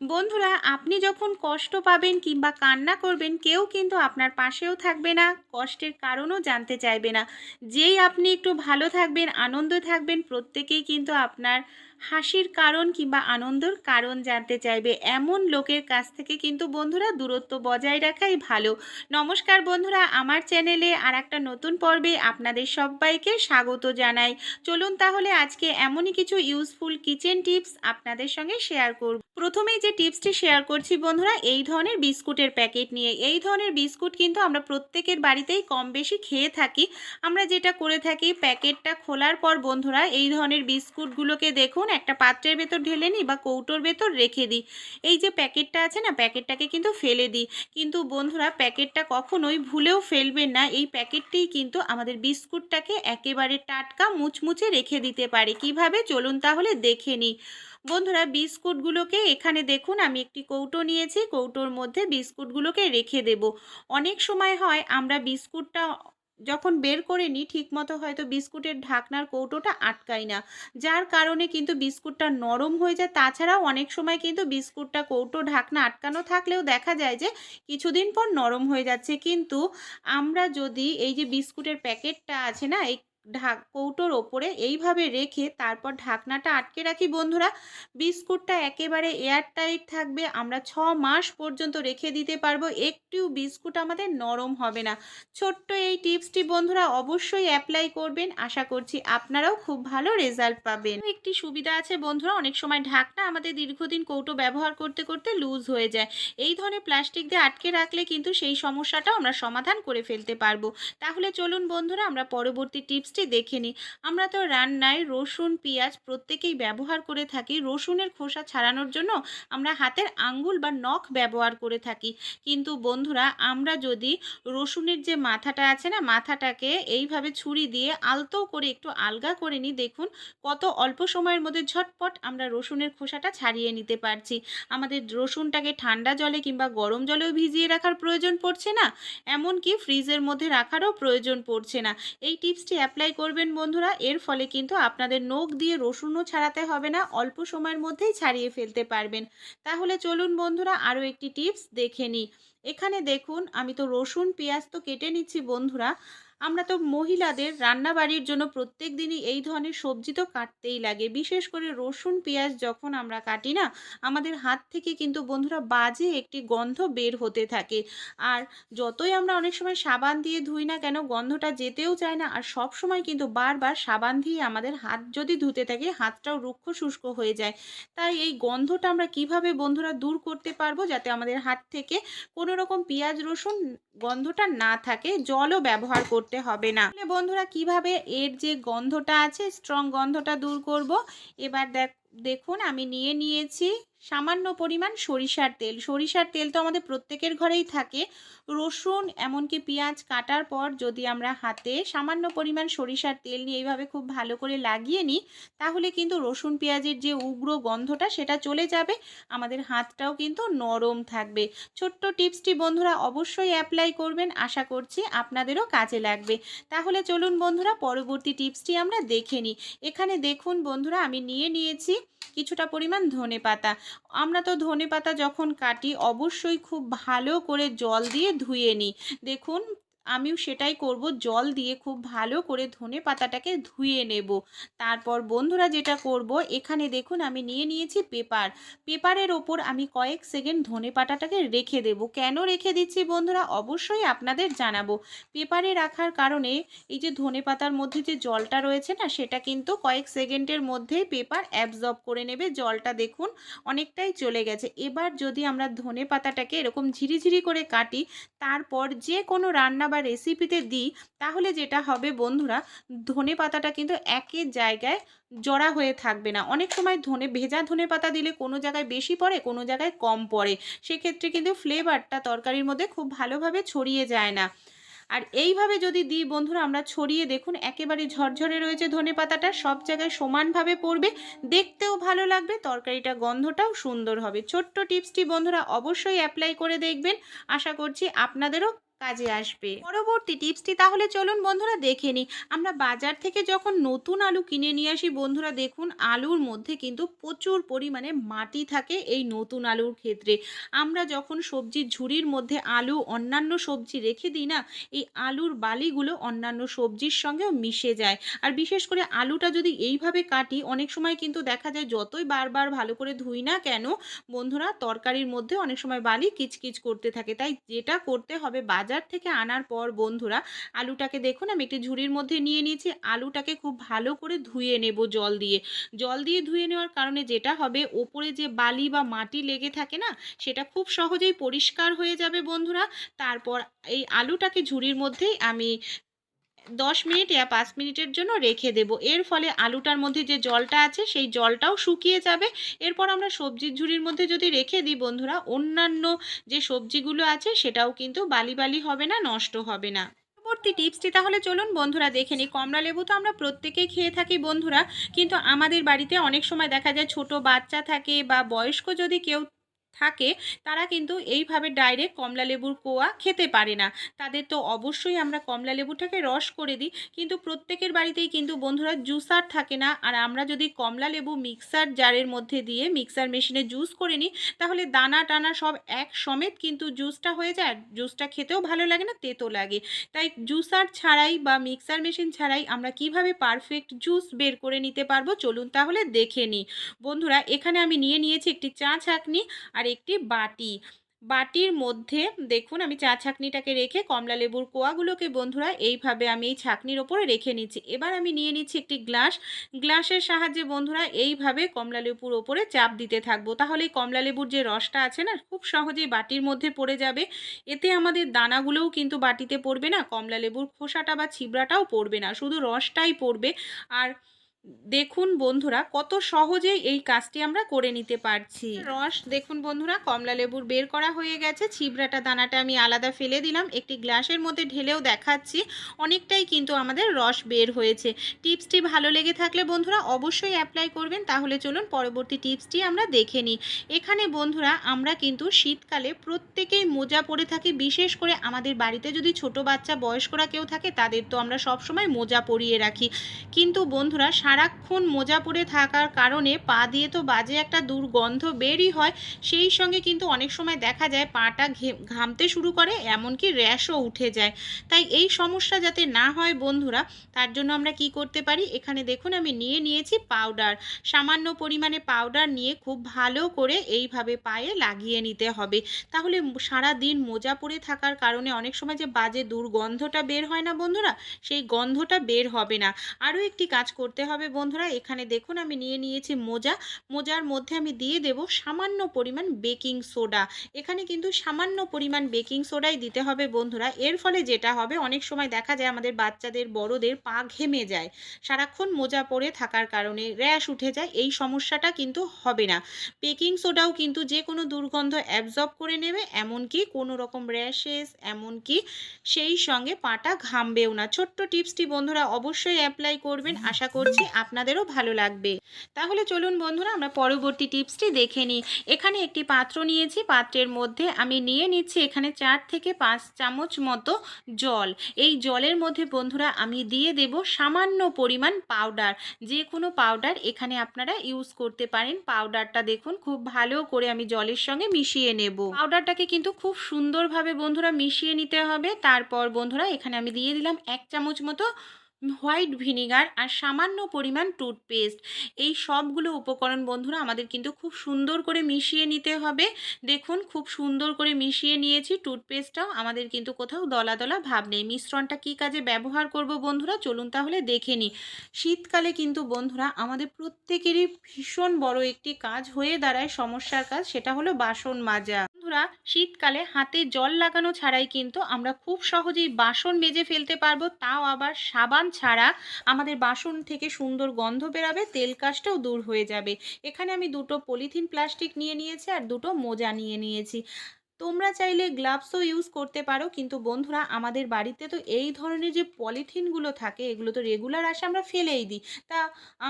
বন্ধুরা, আপনি যখন কষ্ট পাবেন কিংবা কান্না করবেন, কেউ কিন্তু আপনার পাশেও থাকবে না, কষ্টের কারণও জানতে চাইবে না। যেই আপনি একটু ভালো থাকবেন, আনন্দ থাকবেন, প্রত্যেকেই কিন্তু আপনার হাসির কারণ কিংবা আনন্দর কারণ জানতে চাইবে এমন লোকের কাছ থেকে কিন্তু বন্ধুরা দূরত্ব বজায় রাখাই ভালো। নমস্কার বন্ধুরা, আমার চ্যানেলে আর একটা নতুন পর্বে আপনাদের সবাইকে স্বাগত জানাই। চলুন তাহলে আজকে এমনই কিছু ইউজফুল কিচেন টিপস আপনাদের সঙ্গে শেয়ার করব। প্রথমেই যে টিপসটি শেয়ার করছি বন্ধুরা, এই ধরনের বিস্কুটের প্যাকেট নিয়ে। এই ধরনের বিস্কুট কিন্তু আমরা প্রত্যেকের বাড়িতেই কম বেশি খেয়ে থাকি। আমরা যেটা করে থাকি প্যাকেটটা খোলার পর বন্ধুরা, এই ধরনের বিস্কুটগুলোকে দেখুন একটা পাত্রের ভেতর ঢেলে নিই বা কৌটোর ভেতর রেখে দিই। এই যে প্যাকেটটা আছে না, প্যাকেটটাকে কিন্তু ফেলে দিই। কিন্তু বন্ধুরা, প্যাকেটটা কখনোই ভুলেও ফেলবেন না। এই প্যাকেটটিই কিন্তু আমাদের বিস্কুটটাকে একেবারে টাটকা মুচমুচে রেখে দিতে পারে। কীভাবে? চলুন তাহলে দেখে নিই। বন্ধুরা, বিস্কুটগুলোকে এখানে দেখুন, আমি একটি কৌটো নিয়েছি। কৌটোর মধ্যে বিস্কুটগুলোকে রেখে দেব। অনেক সময় হয়, আমরা বিস্কুটটা যখন বের করে নিই ঠিকমতো হয়তো বিস্কুটের ঢাকনার কৌটোটা আটকাই না। যার কারণে কিন্তু বিস্কুটটা নরম হয়ে যায়। তাছাড়াও অনেক সময় কিন্তু বিস্কুটটা, কৌটো, ঢাকনা আটকানো থাকলেও দেখা যায় যে কিছুদিন পর নরম হয়ে যাচ্ছে। কিন্তু আমরা যদি এই যে বিস্কুটের প্যাকেটটা আছে না এই ঢাক, কৌটোর ওপরে এইভাবে রেখে তারপর ঢাকনাটা আটকে রাখি, বন্ধুরা, বিস্কুটটা একেবারে এয়ারটাইট থাকবে, আমরা ছ মাস পর্যন্ত রেখে দিতে পারব একটু বিস্কুট আমাদের নরম হবে না। ছোট্ট এই টিপসটি বন্ধুরা অবশ্যই অ্যাপ্লাই করবেন, আশা করছি আপনারাও খুব ভালো রেজাল্ট পাবেন। একটি সুবিধা আছে বন্ধুরা, অনেক সময় ঢাকনা আমাদের দীর্ঘদিন কৌটো ব্যবহার করতে করতে লুজ হয়ে যায়। এই ধরনের প্লাস্টিক দিয়ে আটকে রাখলে কিন্তু সেই সমস্যাটাও আমরা সমাধান করে ফেলতে পারব। তাহলে চলুন বন্ধুরা, আমরা পরবর্তী টিপসটি দেখে নিই আমরা তো রান্নায় রসুন, পেঁয়াজ প্রত্যেকেই ব্যবহার করে থাকি। রসুনের খোসা ছাড়ানোর জন্য আমরা হাতের আঙ্গুল বা নখ ব্যবহার করে থাকি। কিন্তু বন্ধুরা, আমরা যদি রসুনের যে মাথাটা আছে না, মাথাটাকে এইভাবে ছুরি দিয়ে আলতো করে একটু আলগা করে নিই, দেখুন কত অল্প সময়ের মধ্যে ঝটপট আমরা রসুনের খোসাটা ছাড়িয়ে নিতে পারছি। আমাদের রসুনটাকে ঠান্ডা জলে কিংবা গরম জলেও ভিজিয়ে রাখার প্রয়োজন পড়ছে না, এমনকি ফ্রিজের মধ্যে রাখারও প্রয়োজন পড়ছে না। এই টিপসটি অ্যাপ্লাই করবেন বন্ধুরা। এর ফলে কিন্তু আপনাদের নখ দিয়ে রসুনও ছাড়াতে হবে না, অল্প সময়ের মধ্যেই ছাড়িয়ে ফেলতে পারবেন। তাহলে চলুন বন্ধুরা, আরও একটি টিপস দেখে নিই। এখানে দেখুন, আমি তো রসুন, পেঁয়াজ তো কেটে নিচ্ছি বন্ধুরা। আমরা তো মহিলাদের রান্নাবাড়ির জন্য প্রত্যেক দিনই এই ধরনের সবজি তো কাটতেই লাগে। বিশেষ করে রসুন, পেঁয়াজ যখন আমরা কাটি না, আমাদের হাত থেকে কিন্তু বন্ধুরা বাজে একটি গন্ধ বের হতে থাকে। আর যতই আমরা অনেক সময় সাবান দিয়ে ধুই না কেন, গন্ধটা যেতেও চায় না। আর সব সময় কিন্তু বারবার সাবান দিয়ে আমাদের হাত যদি ধুতে থাকে, হাতটাও রুক্ষ শুষ্ক হয়ে যায়। তাই এই গন্ধটা আমরা কীভাবে বন্ধুরা দূর করতে পারব যাতে আমাদের হাত থেকে কোনো রকম পেঁয়াজ, রসুন গন্ধটা না থাকে? জলও ব্যবহার করতে হবে না। বন্ধুরা কীভাবে এর যে গন্ধটা আছে স্ট্রং গন্ধটা দূর করব? এবার দেখ, দেখুন, আমি নিয়ে নিয়েছি সামান্য পরিমাণ সরিষার তেল। সরিষার তেল তো আমাদের প্রত্যেকের ঘরেই থাকে। রসুন, এমনকি পেঁয়াজ কাটার পর যদি আমরা হাতে সামান্য পরিমাণ সরিষার তেল নিয়ে এইভাবে খুব ভালো করে লাগিয়ে নিই, তাহলে কিন্তু রসুন, পেঁয়াজের যে উগ্র গন্ধটা সেটা চলে যাবে। আমাদের হাতটাও কিন্তু নরম থাকবে। ছোট্ট টিপসটি বন্ধুরা অবশ্যই অ্যাপ্লাই করবেন। আশা করছি আপনাদেরও কাজে লাগবে। তাহলে চলুন বন্ধুরা, পরবর্তী টিপসটি আমরা দেখে নিই। এখানে দেখুন বন্ধুরা, আমি নিয়ে নিয়েছি কিছুটা পরিমাণ ধনে পাতা আমরা তো ধনে পাতা যখন কাটি, অবশ্যই খুব ভালো করে জল দিয়ে ধুয়ে নিই। দেখুন আমিও সেটাই করব। জল দিয়ে খুব ভালো করে ধনে পাতাটাকে ধুয়ে নেব। তারপর বন্ধুরা যেটা করব, এখানে দেখুন আমি নিয়ে নিয়েছি পেপার। পেপারের ওপর আমি কয়েক সেকেন্ড ধনে পাতাটাকে রেখে দেব। কেন রেখে দিচ্ছি বন্ধুরা? অবশ্যই আপনাদের জানাব। পেপারে রাখার কারণে এই যে ধনে পাতার মধ্যে যে জলটা রয়েছে না, সেটা কিন্তু কয়েক সেকেন্ডের মধ্যেই পেপার অ্যাবজর্ব করে নেবে। জলটা দেখুন অনেকটাই চলে গেছে। এবার যদি আমরা ধনে পাতাটাকে এরকম ঝিরিঝিরি করে কাটি, তারপর যে কোনো রান্না বা রেসিপিতে দিই, তাহলে যেটা হবে বন্ধুরা, ধনে পাতাটা কিন্তু একই জায়গায় জড়া হয়ে থাকবে না। অনেক সময় ধনে, ভেজা ধনে পাতা দিলে কোনো জায়গায় বেশি পড়ে, কোনো জায়গায় কম পড়ে। সেক্ষেত্রে কিন্তু ফ্লেভারটা তরকারির মধ্যে খুব ভালোভাবে ছড়িয়ে যায় না। আর এইভাবে যদি দিই বন্ধুরা, আমরা ছড়িয়ে দেখুন, একেবারে ঝরঝরে রয়েছে ধনে পাতাটা, সব জায়গায় সমানভাবে পড়বে, দেখতেও ভালো লাগবে তরকারিটা গন্ধটাও সুন্দর হবে। ছোট্ট টিপসটি বন্ধুরা অবশ্যই অ্যাপ্লাই করে দেখবেন। আশা করছি আপনাদেরও কাজে আসবে। পরবর্তী টিপসটি তাহলে চলুন বন্ধুরা দেখে নিই। আমরা বাজার থেকে যখন নতুন আলু কিনে নিয়ে আসি, বন্ধুরা দেখুন আলুর মধ্যে কিন্তু প্রচুর পরিমাণে মাটি থাকে এই নতুন আলুর ক্ষেত্রে। আমরা যখন সবজির ঝুড়ির মধ্যে আলু, অন্যান্য সবজি রেখে দিই না, এই আলুর বালিগুলো অন্যান্য সবজির সঙ্গেও মিশে যায়। আর বিশেষ করে আলুটা যদি এইভাবে কাটি, অনেক সময় কিন্তু দেখা যায় যতই বারবার ভালো করে ধুই না কেন, বন্ধুরা তরকারির মধ্যে অনেক সময় বালি কিচকিচ করতে থাকে। তাই যেটা করতে হবে বাজার থেকে আনার পর বন্ধুরা, আলুটাকে দেখুন, আমি একটি ঝুড়ির মধ্যে নিয়ে নিয়েছি। আলুটাকে খুব ভালো করে ধুয়ে নেব জল দিয়ে। জল দিয়ে ধুয়ে নেওয়ার কারণে যেটা হবে, ওপরে যে বালি বা মাটি লেগে থাকে না, সেটা খুব সহজেই পরিষ্কার হয়ে যাবে বন্ধুরা। তারপর এই আলুটাকে ঝুড়ির মধ্যেই আমি দশ মিনিট ইয়া পাঁচ মিনিটের জন্য রেখে দেব। এর ফলে আলুটার মধ্যে যে জলটা আছে, সেই জলটাও শুকিয়ে যাবে। এরপর আমরা সবজির ঝুড়ির মধ্যে যদি রেখে দিই বন্ধুরা, অন্যান্য যে সবজিগুলো আছে, সেটাও কিন্তু বালি বালি হবে না, নষ্ট হবে না। পরবর্তী টিপসটি তাহলে চলুন বন্ধুরা দেখে নিই। কমলা লেবু তো আমরা প্রত্যেকেই খেয়ে থাকি বন্ধুরা, কিন্তু আমাদের বাড়িতে অনেক সময় দেখা যায় ছোট বাচ্চা থাকে বা বয়স্ক যদি কেউ থাকে, তারা কিন্তু এইভাবে ডাইরেক্ট কমলা লেবুর কোয়া খেতে পারে না। তাদের তো অবশ্যই আমরা কমলা লেবুটাকে রস করে দিই, কিন্তু প্রত্যেকের বাড়িতেই কিন্তু বন্ধুরা জুসার থাকে না। আর আমরা যদি কমলা লেবু মিক্সার জারের মধ্যে দিয়ে মিক্সার মেশিনে জুস করে নিই, তাহলে দানা টানা সব এক সমেত কিন্তু জুসটা হয়ে যায়। জুসটা খেতেও ভালো লাগে না, তেতো লাগে। তাই জুসার ছাড়াই বা মিক্সার মেশিন ছাড়াই আমরা কীভাবে পারফেক্ট জুস বের করে নিতে পারব চলুন তাহলে দেখে নিই। বন্ধুরা, এখানে আমি নিয়ে নিয়েছি একটি চা ছাঁকনি আর একটি বাটি। বাটির মধ্যে দেখুন আমি চা ছাঁকনিটাকে রেখে কমলা লেবুর কোয়াগুলোকে বন্ধুরা এইভাবে আমি এই ছাঁকনির ওপরে রেখে নিচ্ছি। এবার আমি নিয়ে নিচ্ছি একটি গ্লাস। গ্লাসের সাহায্যে বন্ধুরা এইভাবে কমলা লেবুর ওপরে চাপ দিতে থাকব। তাহলে কমলা লেবুর যে রসটা আছে না, খুব সহজেই বাটির মধ্যে পড়ে যাবে। এতে আমাদের দানাগুলোও কিন্তু বাটিতে পড়বে না, কমলা লেবুর খোসাটা বা ছিবড়াটাও পড়বে না। শুধু রসটাই পড়বে। আর দেখুন বন্ধুরা, কত সহজেই এই কাজটি আমরা করে নিতে পারছি। রস, দেখুন বন্ধুরা, কমলা লেবুর বের করা হয়ে গেছে। ছিবড়াটা দানাটা আমি আলাদা ফেলে দিলাম। একটি গ্লাসের মধ্যে ঢেলেও দেখাচ্ছি। অনেকটাই কিন্তু আমাদের রস বের হয়েছে। টিপসটি ভালো লেগে থাকলে বন্ধুরা, অবশ্যই অ্যাপ্লাই করবেন। তাহলে চলুন পরবর্তী টিপসটি আমরা দেখে নিই। এখানে বন্ধুরা, আমরা কিন্তু শীতকালে প্রত্যেকেই মোজা পরে থাকি। বিশেষ করে আমাদের বাড়িতে যদি ছোট বাচ্চা বয়স্করা কেউ থাকে, তাদের তো আমরা সবসময় মোজা পরিয়ে রাখি। কিন্তু বন্ধুরা সারাক্ষণ মোজা পরে থাকার কারণে পা দিয়ে তো বাজে একটা দুর্গন্ধ বেরই হয়। সেই সঙ্গে কিন্তু অনেক সময় দেখা যায় পাটা ঘামতে শুরু করে, এমনকি র্যাশও উঠে যায়। তাই এই সমস্যা যাতে না হয় বন্ধুরা, তার জন্য আমরা কি করতে পারি? এখানে দেখুন, আমি নিয়ে নিয়েছি পাউডার। সামান্য পরিমাণে পাউডার নিয়ে খুব ভালো করে এইভাবে পায়ে লাগিয়ে নিতে হবে। তাহলে সারা দিন মোজা পরে থাকার কারণে অনেক সময় যে বাজে দুর্গন্ধটা বের হয় না বন্ধুরা, সেই গন্ধটা বের হবে না। আরও একটি কাজ করতে হবে। বন্ধুরা, এখানে দেখুন আমি নিয়ে নিয়েছি মোজা। মোজার মধ্যে আমি দিয়ে দেব সামান্য পরিমাণ বেকিং সোডা। এখানে কিন্তু সামান্য পরিমাণ বেকিং সোডাই দিতে হবে বন্ধুরা। এর ফলে যেটা হবে, অনেক সময় দেখা যায় আমাদের বাচ্চাদের, বড়দের পা ঘেমে যায়। সারাক্ষণ মোজা পরে থাকার কারণে র্যাশ উঠে যায়, এই সমস্যাটা কিন্তু হবে না। বেকিং সোডাও কিন্তু যে কোনো দুর্গন্ধ অ্যাবজর্ব করে নেবে, এমনকি কোনো রকম র্যাশেস, এমনকি সেই সঙ্গে পাটা ঘামবেও না। ছোট্ট টিপসটি বন্ধুরা অবশ্যই অ্যাপ্লাই করবেন। আশা করছি আপনাদেরও ভালো লাগবে। তাহলে চলুন বন্ধুরা, আমরা পরবর্তী টিপসটি দেখে নিই। এখানে একটি পাত্র নিয়েছি। পাত্রের মধ্যে আমি নিয়ে নিচ্ছি এখানে চার থেকে পাঁচ চামচ মতো জল। এই জলের মধ্যে বন্ধুরা আমি দিয়ে দেব সামান্য পরিমাণ পাউডার। যে কোনো পাউডার এখানে আপনারা ইউজ করতে পারেন। পাউডারটা দেখুন, খুব ভালো করে আমি জলের সঙ্গে মিশিয়ে নেব। পাউডারটাকে কিন্তু খুব সুন্দরভাবে বন্ধুরা মিশিয়ে নিতে হবে। তারপর বন্ধুরা এখানে আমি দিয়ে দিলাম এক চামচ মতো হোয়াইট ভিনিগার আর সামান্য পরিমাণ টুথপেস্ট। এই সবগুলো উপকরণ বন্ধুরা আমাদের কিন্তু খুব সুন্দর করে মিশিয়ে নিতে হবে। দেখুন, খুব সুন্দর করে মিশিয়ে নিয়েছি টুথপেস্টটাও। আমাদের কিন্তু কোথাও দলা দলা ভাব নেই। মিশ্রণটা কী কাজে ব্যবহার করব বন্ধুরা? চলুন তাহলে দেখে নিই। শীতকালে কিন্তু বন্ধুরা আমাদের প্রত্যেকেরই ভীষণ বড় একটি কাজ হয়ে দাঁড়ায় সমস্যার কাজ, সেটা হলো বাসন মাজা। বন্ধুরা, শীতকালে হাতে জল লাগানো ছাড়াই কিন্তু আমরা খুব সহজেই বাসন মেজে ফেলতে পারব, তাও আবার সাবান ছাড়া আমাদের বাসন থেকে সুন্দর গন্ধ বেরাবে, তেল কাজটাও দূর হয়ে যাবে। এখানে আমি দুটো পলিথিন প্লাস্টিক নিয়ে নিয়েছি আর দুটো মোজা নিয়ে নিয়েছি। তোমরা চাইলে গ্লাভসও ইউজ করতে পারো, কিন্তু বন্ধুরা আমাদের বাড়িতে তো এই ধরনের যে পলিথিনগুলো থাকে, এগুলো তো রেগুলার আসে, আমরা ফেলেই দিই। তা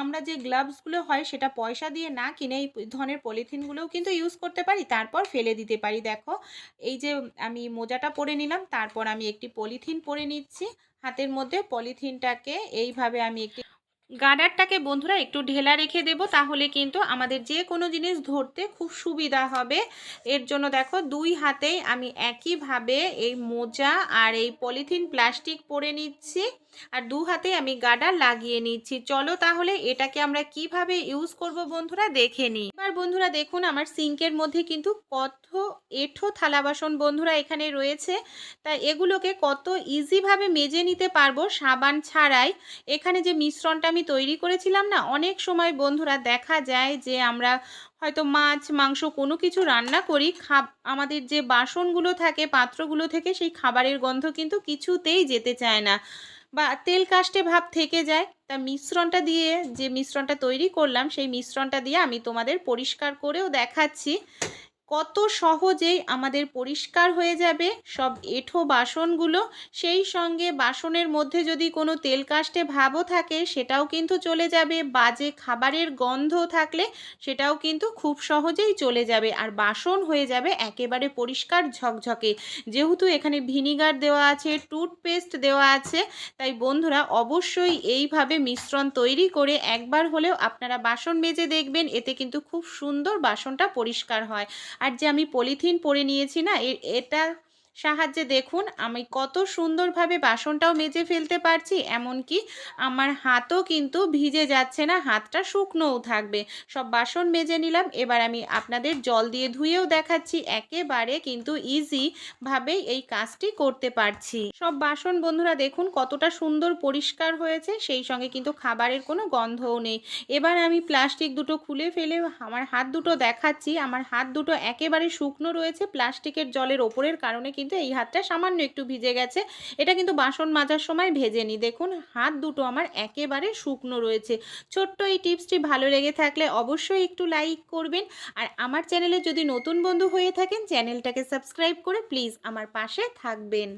আমরা যে গ্লাভসগুলো হয়, সেটা পয়সা দিয়ে না কিনে এই ধরনের পলিথিনগুলোও কিন্তু ইউজ করতে পারি, তারপর ফেলে দিতে পারি। দেখো, এই যে আমি মোজাটা পরে নিলাম, তারপর আমি একটি পলিথিন পরে নিচ্ছি। হাতের মধ্যে পলিথিনটাকে এইভাবে আমি একটি গার্ডারটাকে বন্ধুরা একটু ঢেলা রেখে দেব, তাহলে কিন্তু আমাদের যে কোনো জিনিস ধরতে খুব সুবিধা হবে। এর জন্য দেখো, দুই হাতেই আমি একইভাবে এই মোজা আর এই পলিথিন প্লাস্টিক পরে নিচ্ছি। আর দু হাতে আমি গার্ডার লাগিয়ে নিচ্ছি। চলো তাহলে এটাকে আমরা কীভাবে ইউজ করব বন্ধুরা দেখে নিই। এবার বন্ধুরা দেখুন আমার সিঙ্কের মধ্যে কিন্তু কত এঠো থালা বাসন বন্ধুরা এখানে রয়েছে। তা এগুলোকে কত ইজিভাবে মেজে নিতে পারব সাবান ছাড়াই। এখানে যে মিশ্রণটা আমি তৈরি করেছিলাম না, অনেক সময় বন্ধুরা দেখা যায় যে আমরা হয়তো মাছ, মাংস কোনো কিছু রান্না করি, খাব, আমাদের যে বাসনগুলো থাকে, পাত্রগুলো থেকে সেই খাবারের গন্ধ কিন্তু কিছুতেই যেতে চায় না। বা তেল কাস্টে ভাব থেকে যায়, তা মিশ্রণটা দিয়ে যে মিশ্রণটা তৈরি করলাম, সেই মিশ্রণটা দিয়ে আমি তোমাদের পরিষ্কার করেও দেখাচ্ছি। কত সহজেই আমাদের পরিষ্কার হয়ে যাবে সব এঁঠো বাসনগুলো। সেই সঙ্গে বাসনের মধ্যে যদি কোনো তেল কাস্টে ভাবও থাকে, সেটাও কিন্তু চলে যাবে। বাজে খাবারের গন্ধ থাকলে সেটাও কিন্তু খুব সহজেই চলে যাবে। আর বাসন হয়ে যাবে একেবারে পরিষ্কার ঝকঝকে। যেহেতু এখানে ভিনিগার দেওয়া আছে, টুথপেস্ট দেওয়া আছে, তাই বন্ধুরা অবশ্যই এইভাবে মিশ্রণ তৈরি করে একবার হলেও আপনারা বাসন মেজে দেখবেন, এতে কিন্তু খুব সুন্দর বাসনটা পরিষ্কার হয়। আর যে আমি পলিথিন পরে নিয়েছি না এটা সাহায্যে দেখুন, আমি কত সুন্দরভাবে বাসনটাও মেজে ফেলতে পারছি, এমনকি আমার হাতও কিন্তু ভিজে যাচ্ছে না, হাতটা শুকনোও থাকবে। সব বাসন মেজে নিলাম, এবার আমি আপনাদের জল দিয়ে ধুয়েও দেখাচ্ছি, একেবারে কিন্তু ইজিভাবেই এই কাজটি করতে পারছি। সব বাসন বন্ধুরা দেখুন, কতটা সুন্দর পরিষ্কার হয়েছে, সেই সঙ্গে কিন্তু খাবারের কোনো গন্ধও নেই। এবার আমি প্লাস্টিক দুটো খুলে ফেলে আমার হাত দুটো দেখাচ্ছি, আমার হাত দুটো একেবারে শুকনো রয়েছে, প্লাস্টিকের জলের ওপরের কারণে কিন্তু এই হাতটা সামান্য একটু ভিজে গেছে। এটা কিন্তু বাসন মাজার সময় ভেজে নি। দেখুন, হাত দুটো আমার একেবারে শুকনো রয়েছে। ছোট্ট এই টিপসটি ভালো লেগে থাকলে অবশ্যই একটু লাইক করবেন। আর আমার চ্যানেলে যদি নতুন বন্ধু হয়ে থাকেন, চ্যানেলটাকে সাবস্ক্রাইব করে প্লিজ আমার পাশে থাকবেন।